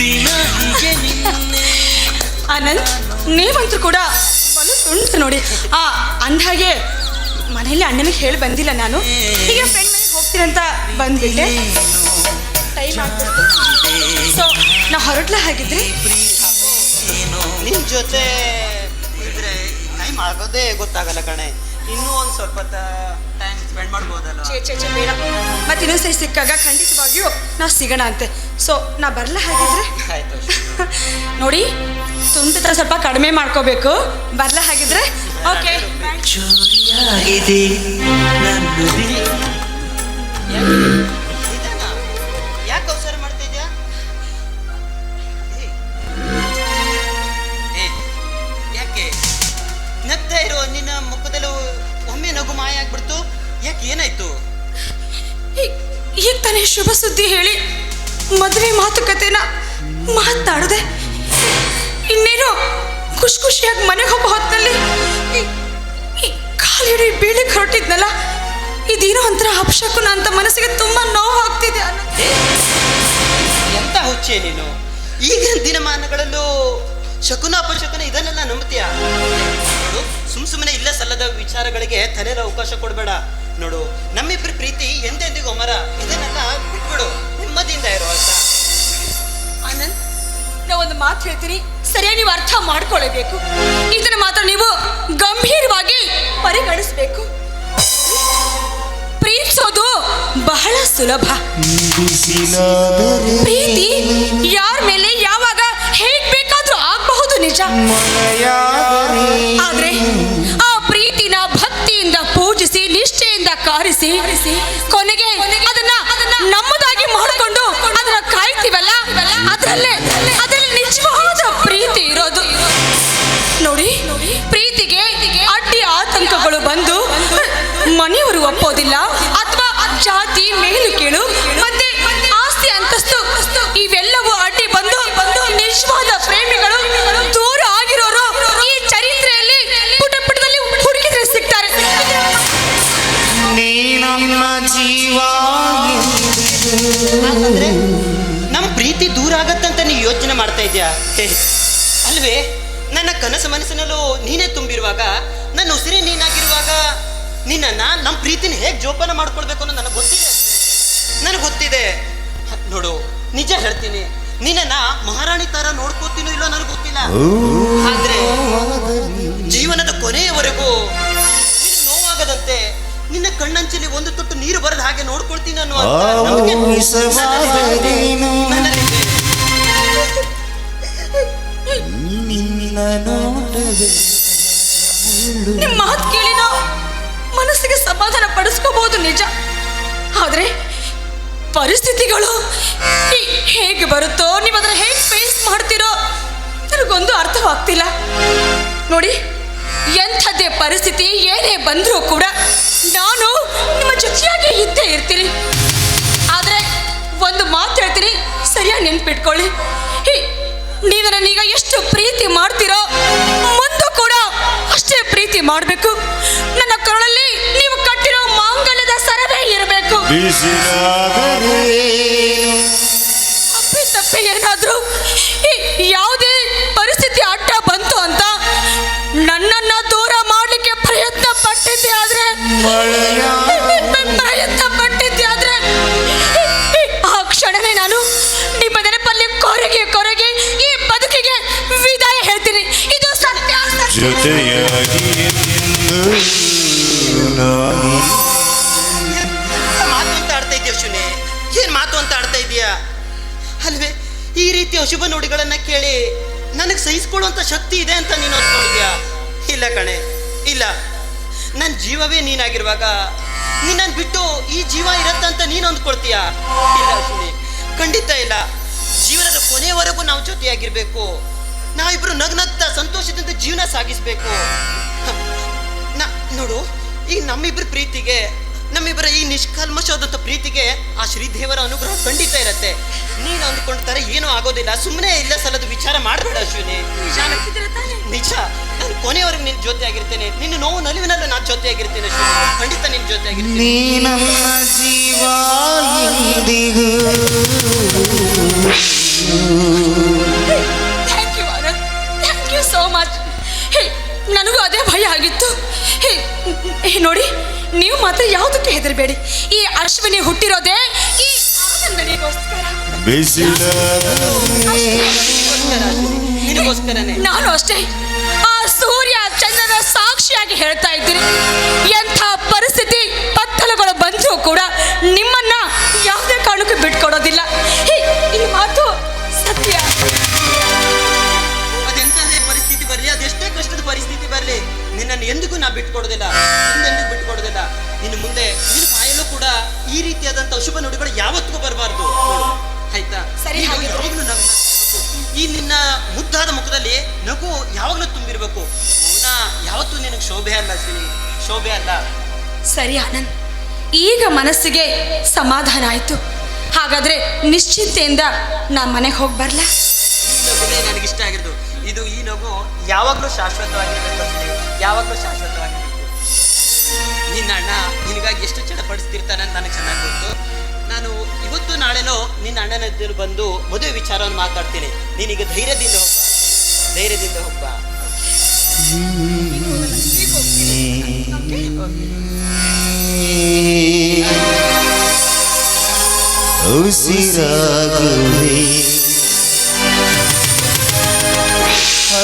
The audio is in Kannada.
ನಿನ್ನೆ. ಆನಂದ್ ನೀವಂತೂ ಕೂಡ ಬಲು ತುಂಟು ನೋಡಿ. ಆ ಅಂದಾಗೆ ಮನೆಯಲ್ಲಿ ಅಣ್ಣನಿಗೆ ಹೇಳಿ ಬಂದಿಲ್ಲ ನಾನು. ಈಗ ಫ್ರೆಂಡ್ ಮನೆಗೆ ಹೋಗ್ತೀರಂತ ಬಂದ್ಬಿಟ್ಟೆ. ಟೈಮ್ ಆಗ್ಬಿಡ್ತು. ಸೊ ನಾ ಹೊರಟ್ಲ ಹಾಗಿದ್ರೆ? ನಿಮ್ ಜೊತೆ ಇದ್ರೆ ಟೈಮ್ ಆಗೋದೇ ಗೊತ್ತಾಗಲ್ಲ ಕಣೆ. ಇನ್ನೂ ಒಂದು ಸ್ವಲ್ಪ ಟೈಮ್ ಸ್ಪೆಂಡ್ ಮಾಡ್ಬೋದಲ್ಲ ಚೇ ಚೇ ಚೇ ಬೇಡ. ಮತ್ತೆ ಇನ್ನೊಂದ್ಸರಿ ಸಿಕ್ಕಾಗ ಖಂಡಿತವಾಗಿಯೂ ನಾವು ಸಿಗೋಣ ಅಂತೆ. ಸೊ ನಾ ಬರಲ್ಲ ಹಾಗಿದ್ರೆ? ಆಯ್ತು ನೋಡಿ ತುಂಟತ್ರ ಸ್ವಲ್ಪ ಕಡಿಮೆ ಮಾಡ್ಕೋಬೇಕು. ಬರಲ್ಲ ಹಾಗಿದ್ರೆ? ಓಕೆ ಯಾಕೆ? ಅವಸರ ಮಾಡ್ತಾ ಇದ್ಯಾ? ಏಯ್. ಏಯ್, ಯಾಕೆ? ನಗ್ತಾ ಇರೋ ನಿನ್ನ ಮುಖದಲ್ಲೂ ಒಮ್ಮೆ ನಗು ಮಾಯ ಆಗ್ಬಿಡ್ತು. ಯಾಕೆ ಏನಾಯ್ತು? ಈಗ ತಾನೇ ಶುಭ ಸುದ್ದಿ ಹೇಳಿ ಮದುವೆ ಮಾತುಕತೆನ ಮಾತಾಡದೆ. ಇನ್ನೇನು ಖುಷ್ ಖುಷಿಯಾಗಿ ಮನೆಗೆ ಹೋಗೋ ಹೊತ್ತಲ್ಲಿ ಕಾಲಿಡಿ ಬೀಳಿಗೆ ಹೊರಟಿದ್ನಲ್ಲ, ಇದೇನೋ ಒಂಥರ ಅಪಶಕುನ ಅಂತ ಮನಸ್ಸಿಗೆ ತುಂಬಾ ನೋವು ಆಗ್ತಿದೆ ಎಂತ ಹುಚ್ಚೆ ನೀನು? ಈಗಿನ ದಿನಮಾನಗಳಲ್ಲೂ ಶಕುನ ಅಪಶಕುನ ಇದನ್ನೆಲ್ಲ ನಂಬ್ತೀಯ? ಸುಮ್ ಸುಮ್ಮನೆ ಇಲ್ಲ ಸಲ್ಲದ ವಿಚಾರಗಳಿಗೆ ತಲೆಯಲ್ಲಿ ಅವಕಾಶ ಕೊಡಬೇಡ. ನೋಡು ನಮ್ಮಿಬ್ಬರ ಪ್ರೀತಿ ಎಂದೆಂದಿಗೂ ಮರ. ಇದನ್ನೆಲ್ಲ ಬಿಟ್ಬಿಡು ನಿಮ್ಮದಿಂದ ಇರೋ ಅಂತ ಆನಂದ್ ನಾ ಒಂದು ಮಾತು ಹೇಳ್ತೀನಿ. ಸರಿಯಾಗಿ ನೀವು ಅರ್ಥ ಮಾಡ್ಕೊಳ್ಳೇಬೇಕು ಇದನ್ನ ಮಾತ್ರ ನೀವು ಗಂಭೀರವಾಗಿ ಪರಿಗಣಿಸಬೇಕು. ಪ್ರೀತಿಸೋದು ಬಹಳ ಸುಲಭ. ಪ್ರೀತಿ ಯಾರ ಮೇಲೆ ಯಾವಾಗ ಹೇಗ್ ಬೇಕಾದ್ರೂ ಆಗಬಹುದು ನಿಜ. ಆದ್ರೆ ಆ ಕಾರಿಸಿ ಕೊನೆಗೆ ಅದನ್ನ ನಮ್ಮದಾಗಿ ಮಾಡಿಕೊಂಡು ಅದನ್ನ ಕಾಯ್ತೀವಲ್ಲ? ಅದರಲ್ಲೇ, ಅದರಲ್ಲಿ ನಿಜವಾದ ಪ್ರೀತಿ ಇರೋದು. ನೋಡಿ, ಪ್ರೀತಿಗೆ ಅಡ್ಡಿ ಆತಂಕಗಳು ಬಂದು ಮನೆಯವರು ಒಪ್ಪೋದಿಲ್ಲ ಅಥವಾ ಜಾತಿ, ಮೇಲು, ಕೀಳು, ಮತ್ತೆ ಆಸ್ತಿ, ಅಂತಸ್ತು, ಇವೆಲ್ಲವೂ ಇದ್ಯಾ? ಅಲ್ವೇ? ನನ್ನ ಕನಸು ಮನಸ್ಸಿನಲ್ಲೂ ನೀನೇ ತುಂಬಿರುವಾಗ ನನ್ನ ಉಸಿರೇ ನೀನಾಗಿರುವಾಗ ನಿನ್ನನ್ನ ನಮ್ಮ ಪ್ರೀತಿನ ಹೇಗೆ ಜೋಪಾನ ಮಾಡ್ಕೊಳ್ಬೇಕು ಅನ್ನೋ ನನಗೆ ಗೊತ್ತಿದೆ ನನಗೆ ಗೊತ್ತಿದೆ. ನೋಡು ನಿಜ ಹೇಳ್ತೀನಿ. ನಿನ್ನನ್ನ ಮಹಾರಾಣಿ ತರ ನೋಡ್ಕೋತೀನೋ ಇಲ್ಲೋ ನನಗೆ ಗೊತ್ತಿಲ್ಲ. ಆದ್ರೆ ಜೀವನದ ಕೊನೆಯವರೆಗೂ ನೋವಾಗದಂತೆ ನಿನ್ನ ಕಣ್ಣಂಚಲಿ ಒಂದು ತುಟ್ಟು ನೀರು ಬರದ ಹಾಗೆ ನೋಡ್ಕೊಳ್ತೀನಿ ಅನ್ನೋ ನಿಮ್ಮ ಮಾತು ಕೇಳಿ ನಾವು ಮನಸ್ಸಿಗೆ ಸಮಾಧಾನ ಪಡಿಸ್ಕೋಬಹುದು ನಿಜ. ಆದ್ರೆ ಪರಿಸ್ಥಿತಿಗಳು ಹೇಗೆ ಬರುತ್ತೋ, ನೀವು ಅದನ್ನ ಹೇಗೆ ಫೇಸ್ ಮಾಡ್ತೀರೋ ನನಗೊಂದು ಅರ್ಥವಾಗ್ತಿಲ್ಲ. ನೋಡಿ, ಎಂಥದ್ದೇ ಪರಿಸ್ಥಿತಿ, ಏನೇ ಬಂದರೂ ಕೂಡ ನಾನು ನಿಮ್ಮ ಜೊತೆಯಾಗಿ ಇದ್ದೇ ಇರ್ತೀನಿ. ಆದರೆ ಒಂದು ಮಾತು ಹೇಳ್ತೀನಿ, ಸರಿಯಾಗಿ ನೆನ್ಪಿಟ್ಕೊಳ್ಳಿ. ನನ್ನ ಈಗ ಎಷ್ಟು ಪ್ರೀತಿ ಮಾಡ್ತೀರೋ ಪ್ರೀತಿ ಮಾಡಬೇಕು. ನನ್ನ ಕರುಳಲ್ಲಿ ನೀವು ಕಟ್ಟಿರೋ ಮಾಂಗಲ್ಯದ ಸರವೇ ಇರಬೇಕು. ಅಪ್ಪಿ ತಪ್ಪಿ ಏನಾದರೂ ಯಾವುದೇ ಜೊತೆಯಾಗಿ ಮಾತು ಅಂತ ಆಡ್ತಾ ಏನ್ ಮಾತು ಅಂತ ಇದೀಯಾ ಅಲ್ವೇ, ಈ ರೀತಿ ಅಶುಭ ನುಡಿಗಳನ್ನ ಕೇಳಿ ನನಗೆ ಸಹಿಸ್ಕೊಳ್ಳುವಂತ ಶಕ್ತಿ ಇದೆ ಅಂತ ನೀನು ಅಂದ್ಕೊಂಡಿದ್ಯಾ ಇಲ್ಲ ಕಣೆ, ಇಲ್ಲ. ನನ್ನ ಜೀವವೇ ನೀನಾಗಿರುವಾಗ ನಿನ್ನನ್ನು ಬಿಟ್ಟು ಈ ಜೀವ ಇರತ್ತ ಅಂತ ನೀನು ಅಂದ್ಕೊಳ್ತೀಯಾ? ಇಲ್ಲ ಖಂಡಿತ ಇಲ್ಲ. ಜೀವನದ ಕೊನೆಯವರೆಗೂ ನಾವು ಜೊತೆಯಾಗಿರ್ಬೇಕು. ನಾವಿಬ್ರು ನಗ್ನಗ್ತಾ ಸಂತೋಷದಿಂದ ಜೀವನ ಸಾಗಿಸ್ಬೇಕು. ನೋಡು, ಈ ನಮ್ಮಿಬ್ರ ಪ್ರೀತಿಗೆ ನಮ್ಮಿಬ್ಬರ ಈ ನಿಷ್ಕಲ್ಮಶವಾದಂಥ ಪ್ರೀತಿಗೆ ಆ ಶ್ರೀದೇವರ ಅನುಗ್ರಹ ಖಂಡಿತ ಇರತ್ತೆ. ನೀನು ಅಂದ್ಕೊಂಡ್ತಾರೆ ಏನೂ ಆಗೋದಿಲ್ಲ. ಸುಮ್ಮನೆ ಇಲ್ಲ ಸಲದ ವಿಚಾರ ಮಾಡಬೇಡ ಅಶ್ವಿನಿ? ನಿಜ. ನಾನು ಕೊನೆಯವರೆಗೆ ನಿನ್ನ ಜೊತೆ ಆಗಿರ್ತೇನೆ ನಿನ್ನ ನೋವು ನಲಿವಿನಲ್ಲೂ ನಾನು ಜೊತೆ ಆಗಿರ್ತೇನೆ ಅಶ್ವಿನಿ. ಖಂಡಿತ ನಿನ್ನ ಜೊತೆ ಆಗಿರ್ತೀನಿ ಮಾತ್ರ ಯಾವುದಕ್ಕೆ ಹೆದರಬೇಡಿ. ಈ ಅಶ್ವಿನಿ ಹುಟ್ಟಿರೋದೇ ಈ ಆನಂದನಿಗೋಸ್ಕರ. ನಿನಗೋಸ್ಕರನೇ? ನಾನು ಅಷ್ಟೇ. ಆ ಸೂರ್ಯ ಚಂದ್ರನ ಸಾಕ್ಷಿಯಾಗಿ ಹೇಳ್ತಾ ಇದ್ದೀನಿ. ಎಂಥ ಎಂದಿಗೂ ನಾ ಬಿಟ್ಕೊಡೋದಿಲ್ಲ ಹಿಂದೆಂದಿಗೂ ಬಿಟ್ಕೊಡೋದಿಲ್ಲ. ನಿನ್ನ ಮುಂದೆ ನಿನ್ನ ಬಾಯಲ್ಲೂ ಕೂಡ ಈ ರೀತಿಯಾದಂಥ ಶುಭ ನುಡಿಗಳು ಯಾವತ್ತಿಗೂ ಬರಬಾರ್ದು. ಆಯ್ತಾ? ಸರಿ, ಯಾವಾಗಲೂ ನಗು ಈ ನಿನ್ನ ಮುದ್ದಾದ ಮುಖದಲ್ಲಿ ನಗು ಯಾವಾಗಲೂ ತುಂಬಿರ್ಬೇಕು. ಮೌನ ಯಾವತ್ತೂ ನಿನಗೆ ಶೋಭೆ ಅಲ್ಲ ಸಿರಿ ಶೋಭೆ ಅಲ್ಲ. ಸರಿ ಆನಂದ್. ಈಗ ಮನಸ್ಸಿಗೆ ಸಮಾಧಾನ ಆಯಿತು. ಹಾಗಾದ್ರೆ ನಿಶ್ಚಿಂತೆಯಿಂದ ನಾನು ಮನೆಗೆ ಹೋಗಿ ಬರಲಾ? ನನಗಿಷ್ಟ ನನಗೆ ಆಗಿರೋದು ನಗು ಯಾವಾಗಲೂ ಶಾಶ್ವತವಾಗಿರ್ಬೇಕು ಯಾವಾಗಲೂ ಶಾಶ್ವತವಾಗಿರಬೇಕು. ನಿನ್ನ ಅಣ್ಣ ನಿನಗಾಗಿ ಎಷ್ಟು ಚಡಪಡಿಸ್ತಿರ್ತಾನೆ ಅಂತ ನನಗೆ ಚೆನ್ನಾಗಿ ಗೊತ್ತು. ನಾನು ಇವತ್ತು ನಾಳೆನೋ ನಿನ್ನ ಅಣ್ಣನ ಎದುರು ಬಂದು ಮದುವೆ ವಿಚಾರವನ್ನು ಮಾತಾಡ್ತೀನಿ. ನೀನೀಗ ಧೈರ್ಯದಿಂದ ಹೋಗ ಧೈರ್ಯದಿಂದ ಹೋಗ ಉಸಿರಾಗುವೆ